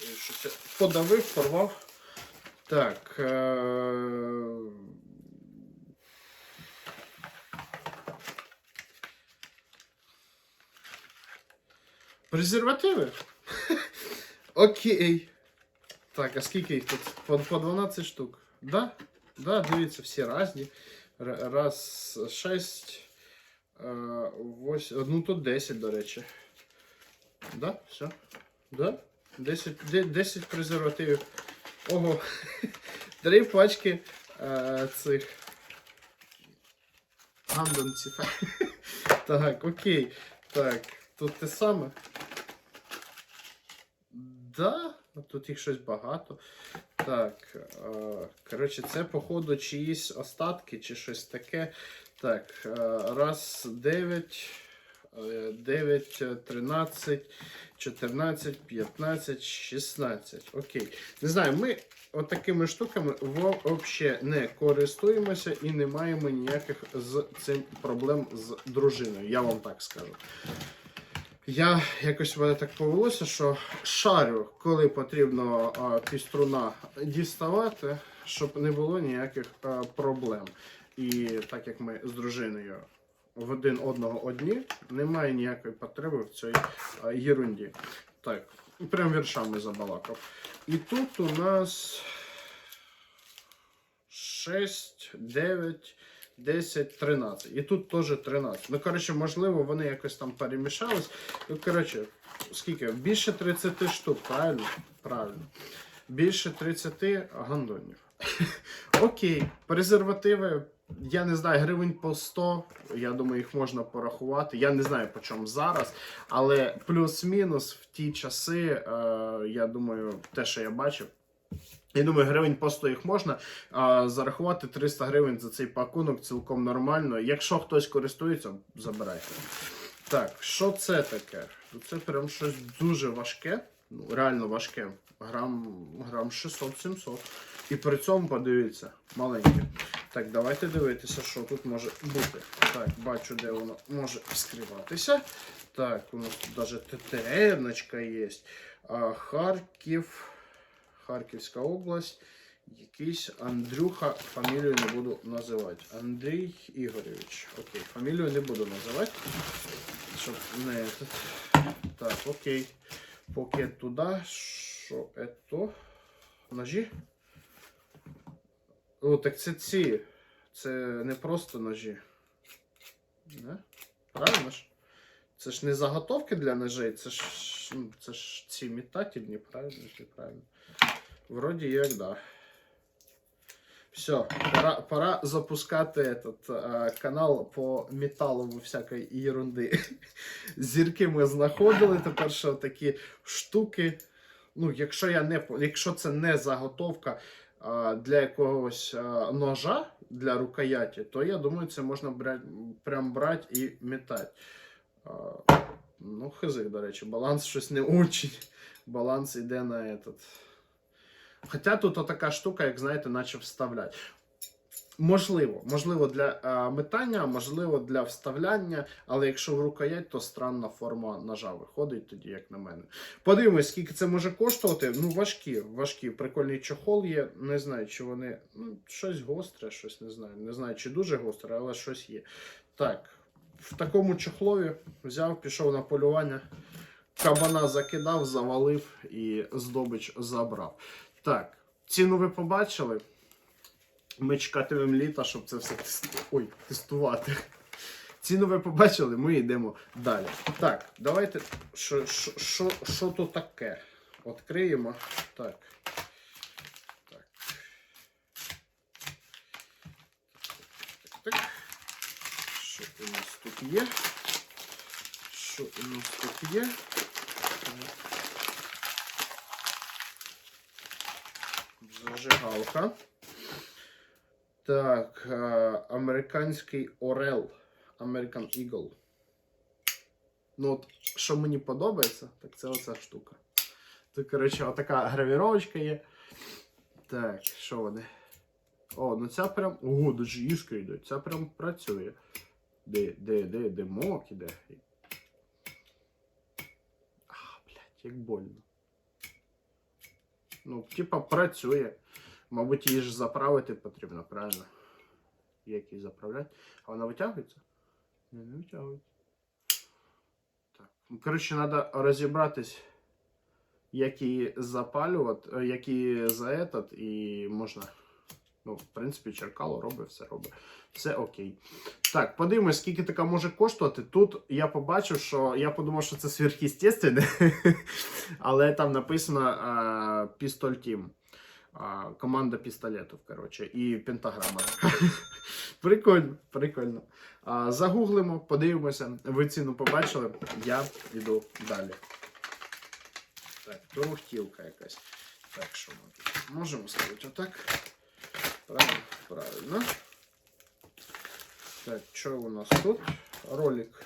Щось подавив, порвав. Так. Е... Презервативи? Окей. Так, а скільки їх тут? По, по 12 штук. Да? Да, дивіться, всі різні. Раз, шесть, е, восьм. Ну тут 10, до речі. Да? Все. Да? 10, де- 10 презервативів. Ого. Три пачки е, цих гандонців. так, окей. Так, тут те саме. Да, тут їх щось багато. Так, е, коротше, це, походу, чиїсь остатки чи щось таке. Так, е, раз, 9, 9, 13, 14, 15, 16. Окей. Не знаю, ми отакими штуками взагалі не користуємося і не маємо ніяких з цим проблем з дружиною. Я вам так скажу. Я якось в мене так повелося, що шарю, коли потрібно а, піструна діставати, щоб не було ніяких а, проблем. І так як ми з дружиною в один одного одні, немає ніякої потреби в цій єрунді. Так, прям віршами забалакав. І тут у нас 6, 9, 10, 13. І тут теж 13. Ну, коротше, можливо, вони якось там перемішались. Ну, коротше, скільки? Більше 30 штук, правильно? Правильно. Більше 30 гандонів. Окей, презервативи. Я не знаю, гривень по 100. Я думаю, їх можна порахувати. Я не знаю по чому зараз. Але плюс-мінус в ті часи, е, я думаю, те, що я бачив. Я думаю, гривень по 100 їх можна. А зарахувати 300 гривень за цей пакунок цілком нормально. Якщо хтось користується, забирайте. Так, що це таке? Ну, Це прям щось дуже важке. Ну, реально важке. Грам, грам 600-700. І при цьому подивіться, маленьке. Так, давайте дивитися, що тут може бути. Так, бачу, де воно може скриватися. Так, у нас тут навіть ТТР є. А, Харків. Харківська область. Якийсь Андрюха, фамілію не буду називати. Андрій Ігоревич. Окей, фамілію не буду називати. Щоб не. Так, окей. Поки туди. Що це? Ножі? О, так це ці. Це не просто ножі. Не? Правильно ж? Це ж не заготовки для ножей, це ж, ну, це ж ці метательні, правильно? Правильно? Вроді як да. Все, пора, пора запускати этот, е, канал по металу всякої ерунди. Зірки ми знаходили. Тепер що такі штуки. Ну, якщо я не якщо це не заготовка а, для якогось ножа для рукояті, то я думаю, це можна брати, прям брати і метати. Ну, хизик, до речі, баланс щось не очень. Баланс іде на этот. Хоча тут така штука, як знаєте, наче вставляти. Можливо, можливо, для а, метання, можливо, для вставляння, але якщо в рукоять, то странна форма ножа виходить тоді, як на мене. Подивимось, скільки це може коштувати. Ну, важкі, важкі. Прикольний чохол є. Не знаю, чи вони. Ну, щось гостре, щось не знаю. Не знаю, чи дуже гостре, але щось є. Так, в такому чохлові взяв, пішов на полювання. Кабана закидав, завалив і здобич забрав. Так, ціну ви побачили. Ми чекатимемо літа, щоб це все. Ой, тестувати. Ціну ви побачили, ми йдемо далі. Так, давайте. Що, що, що, що то таке? Відкриємо. Так. Так. Так. Що у нас тут є? Що у нас тут є? Зажигалка. Так, е, американський Орел. American Eagle. Ну, от, що мені подобається, так це оця штука. Тут, коротше, отака гравіровочка є. Так, що вони? О, ну ця прям. Ого, даже іскри йдуть. Ця прям працює. Де, де, де, де мок іде. А, блядь, як больно. Ну, типа, працює. Мабуть, її ж заправити потрібно, правильно? Як її заправляти? А вона витягується? Ні, не витягується. Так. Ну, коротше, треба розібратись, як її запалювати, е, як її за этот, і можна. Ну, в принципі, черкало робить, все робить. Все окей. Так, подивимось, скільки така може коштувати. Тут я побачив, що я подумав, що це сверхъестественне, але там написано Pistol Team. Команда пістолетів, коротше, і пентаграма. прикольно, прикольно. Загуглимо, подивимося. Ви ціну побачили. Я йду далі. Так, торохтілка якась. Так, що ми можемо ставити отак. Правильно, правильно. Так, що у нас тут? Ролик.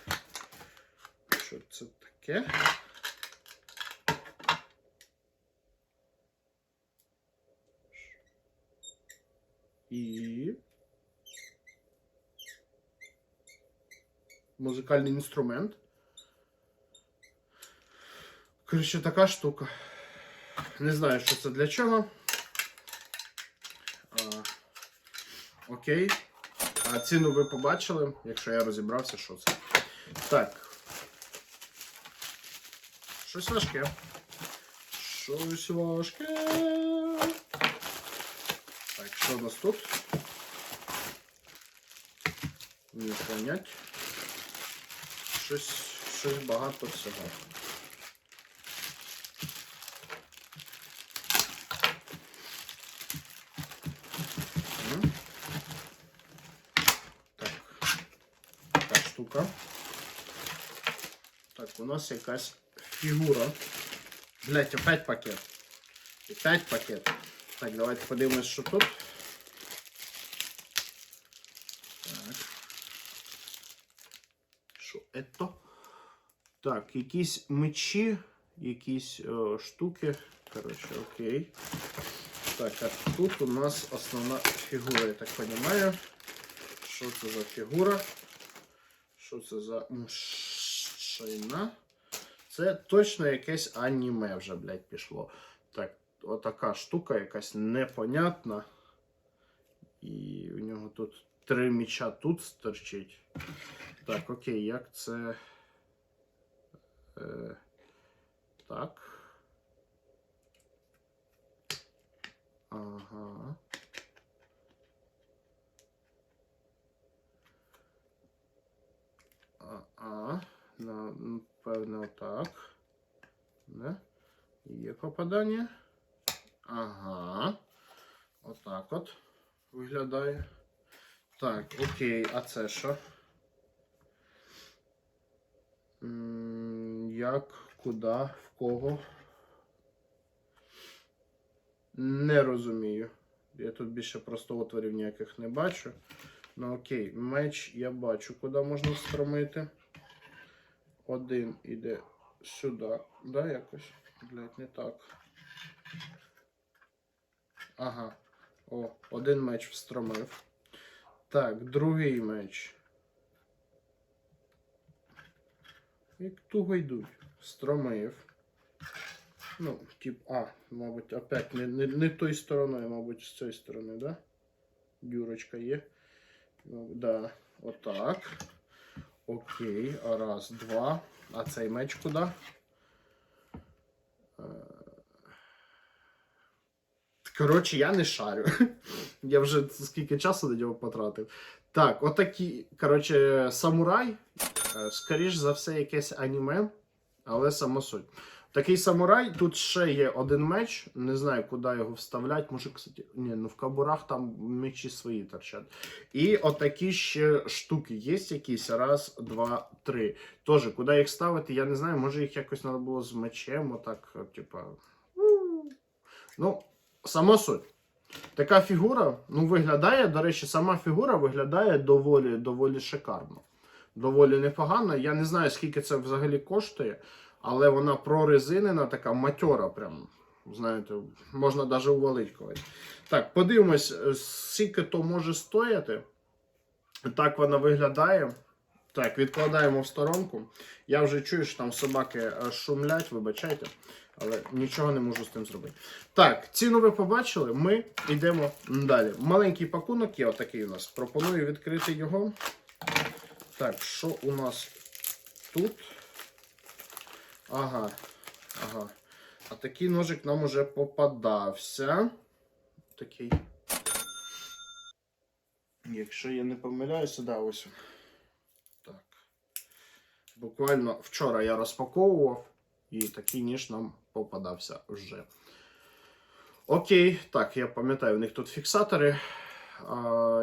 Що це таке? І. Музикальний інструмент. Коротше, така штука. Не знаю, що це для чого. А, окей. А ціну ви побачили, якщо я розібрався, що це. Так. Щось важке. Щось важке. Так, що у нас тут? Не понять. Щось, щось багато всього. М. Так. Така штука. Так, у нас якась фігура. Блять, опять пакет. Опять пакет. Так, давайте подивимось, що тут. Так. Що це? Так, якісь мечі, якісь е, штуки. Коротше, окей. Так, а тут у нас основна фігура, я так розумію. Що це за фігура? Що це за мшина? Це точно якесь аніме вже, блядь, пішло. Так, отака штука якась непонятна. І у нього тут три міча тут стерчить. Так, окей, як це. Е, так. Ага. А, а, на, м, певно, отак. Не? Є попадання. Ага. Отак от виглядає. Так, окей, а це що? Як, куди, в кого? Не розумію. Я тут більше просто отворів ніяких не бачу. Ну окей, меч я бачу, куди можна встромити. Один іде сюди. Да, якось? Блять, не так. Ага. О, один меч встромив. Так, другий меч. Як туго йдуть. Встромив. Ну, тип, а, мабуть, опять не, не, не той стороною, мабуть, з цієї сторони, да? Дюрочка є. Ну, да, отак. Окей, раз, два. А цей меч куди? Коротше, я не шарю. Я вже скільки часу на нього потратив. Так, отакі, коротше, самурай. Е, Скоріш за все, якесь аніме, але само суть. Такий самурай, тут ще є один меч. Не знаю, куди його вставляти. Може, кстати, ні, ну в кабурах там мечі свої торчать. І отакі ще штуки є якісь. Раз, два, три. Тоже, куди їх ставити, я не знаю. Може їх якось треба було з мечем, отак, типа. Ну, само суть. Така фігура, ну, виглядає, до речі, сама фігура виглядає доволі, доволі шикарно. Доволі непогано. Я не знаю, скільки це взагалі коштує, але вона прорезинена, така матьора, прям. Знаєте, можна навіть когось. Так, подивимось, е, скільки то може стояти. Так вона виглядає. Так, відкладаємо в сторонку. Я вже чую, що там собаки е, шумлять, вибачайте. Але нічого не можу з тим зробити. Так, ціну ви побачили, ми йдемо далі. Маленький пакунок є отакий у нас. Пропоную відкрити його. Так, що у нас тут? Ага. Ага. А такий ножик нам уже попадався. Такий. Якщо я не помиляюся, да, ось. Так. Буквально вчора я розпаковував, і такий ніж нам попадався вже. Окей, так, я пам'ятаю, у них тут фіксатори.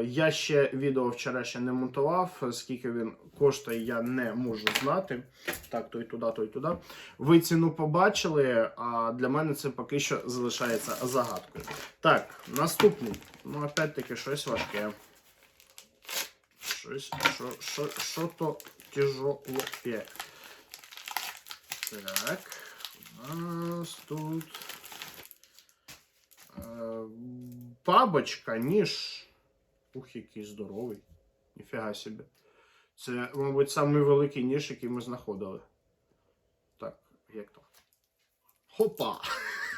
Я ще відео вчора ще не монтував. Скільки він коштує, я не можу знати. Так, той туди, той туди. Ви ціну побачили, а для мене це поки що залишається загадкою. Так, наступний. Ну, опять-таки, щось важке. Щось, що, що, то тяжелое. Так, нас тут. Е, бабочка, ніж. Ух, який здоровий. Ніфіга собі. Це, мабуть, самий великий ніж, який ми знаходили. Так, як то? Хопа!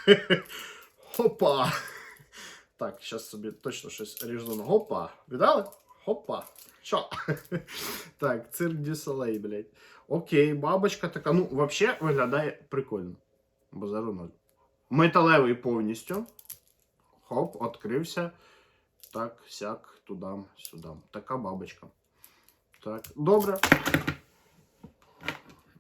Хопа! Так, зараз собі точно щось ріжну. Гопа! Віддали? Хопа! Що? так, цирк Дю Солей, блядь. Окей, бабочка така. Ну, взагалі виглядає прикольно. Базару ноль. Металевий повністю. Хоп, відкрився. Так, сяк, тудам, сюдам. Така бабочка. Так, добре.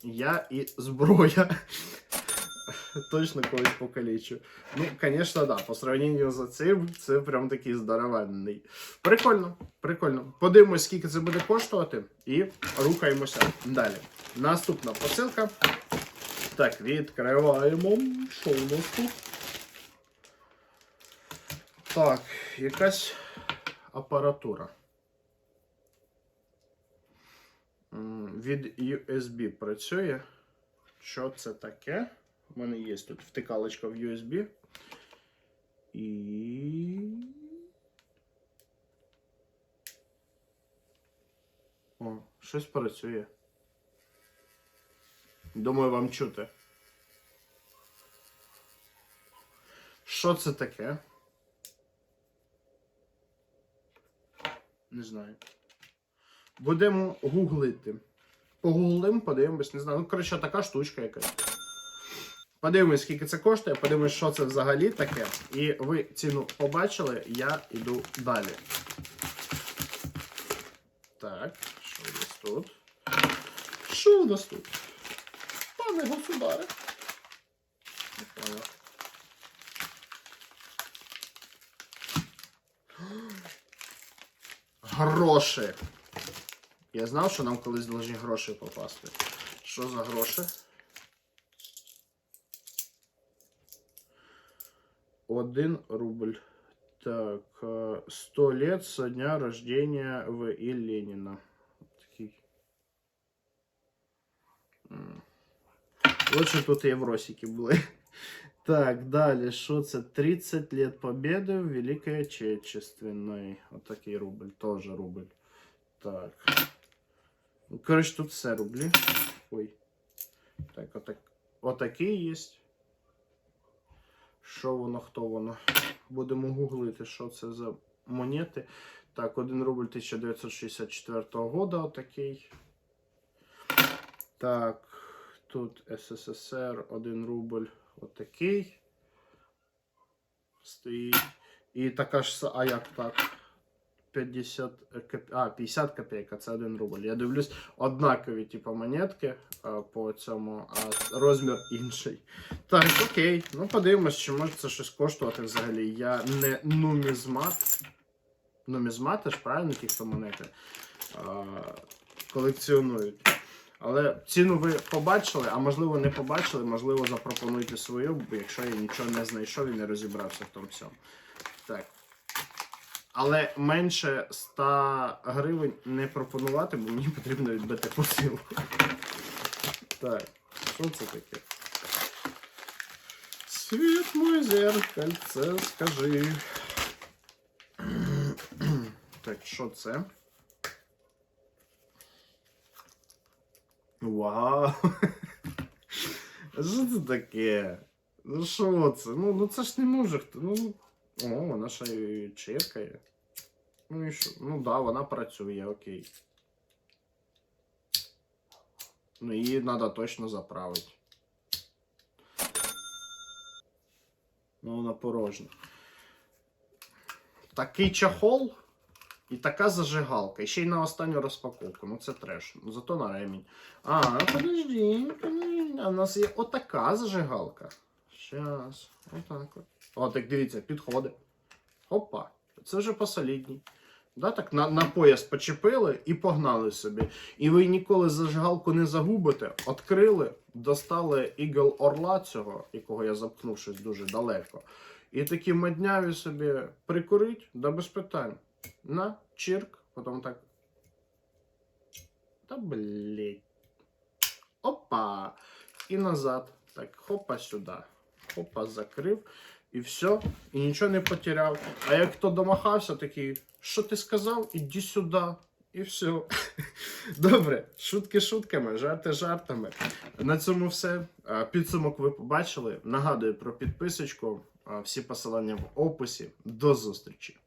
Я і зброя. Точно колись покалічу. Ну, звісно, да. По сравненню з цим, це прям такий здоровенний. Прикольно, прикольно. Подивимось, скільки це буде коштувати, і рухаємося далі. Наступна посилка. Так, відкриваємо. Що у нас тут? Так, якась апаратура. Від USB працює. Що це таке? У мене є тут втикалочка в USB. І. О, щось працює. Думаю, вам чути. Що це таке? Не знаю. Будемо гуглити. Погуглимо, подивимось, не знаю. Ну, коротше, така штучка якась. Подивимось, скільки це коштує, подивимось, що це взагалі таке. І ви ціну побачили, я йду далі. Так, що у нас тут? Що у нас тут? Пане государе. Не понял. Гроші. Я знав, що нам колись должні гроші попасти. Що за гроші? Один рубль. Так, э, сто лет со дня рождения В.И. Ленина. Лучше тут євросики були. Так, далі, що це? 30 лет победы в Великой Отечественной. Отакий рубль, теж рубль. Так. Ну, коротше, тут все рублі. Ой. Так, отак. Отакий є. Що воно, хто воно? Будемо гуглити, що це за монети. Так, 1 рубль 1964 года, отакий. Так, тут СССР, 1 рубль, отакий. Стоїть. І така ж, а як так? 50, а, 50 копійок, а це 1 рубль. Я дивлюсь, однакові, типу, монетки а, по цьому, а розмір інший. Так, окей. Ну подивимось, чи може це щось коштувати взагалі. Я не нумізмат. Нумізмати ж, правильно, ті, хто монети а, колекціонують. Але ціну ви побачили, а можливо не побачили, можливо, запропонуйте свою, якщо я нічого не знайшов і не розібрався в тому всьому. Так. Але менше 100 гривень не пропонувати, бо мені потрібно відбити посилку. Так, що це таке? Світ мой зеркальце, скажи. Так, що це? Вау! Що це таке? Ну що це? Ну, ну це ж не може хто. Ну. О, вона ще й чиркає. Ну і що? Ну да, вона працює, окей. Ну її треба точно заправити. Ну, вона порожня. Такий чахол і така зажигалка. І ще й на останню розпаковку. Ну це треш. Ну, Зато на ремінь. А, подожди, подожди. А в нас є отака зажигалка. Щас. Отак от. О, так дивіться, підходить. Опа. Це вже посолідній. Да, так на, на пояс почепили і погнали собі. І ви ніколи зажигалку не загубите. Открили, достали ігл орла цього, якого я запхнув щось дуже далеко. І такі мадняві собі прикурить, да без питань. На, чирк, потім так. Та блять. Опа! І назад. Так, хопа сюди. Хопа, закрив. І все, і нічого не потеряв. А як хто домахався, такий, що ти сказав? Іди сюди. І все. Добре, шутки шутками, жарти жартами. На цьому все. Підсумок ви побачили. Нагадую про підписочку. Всі посилання в описі. До зустрічі!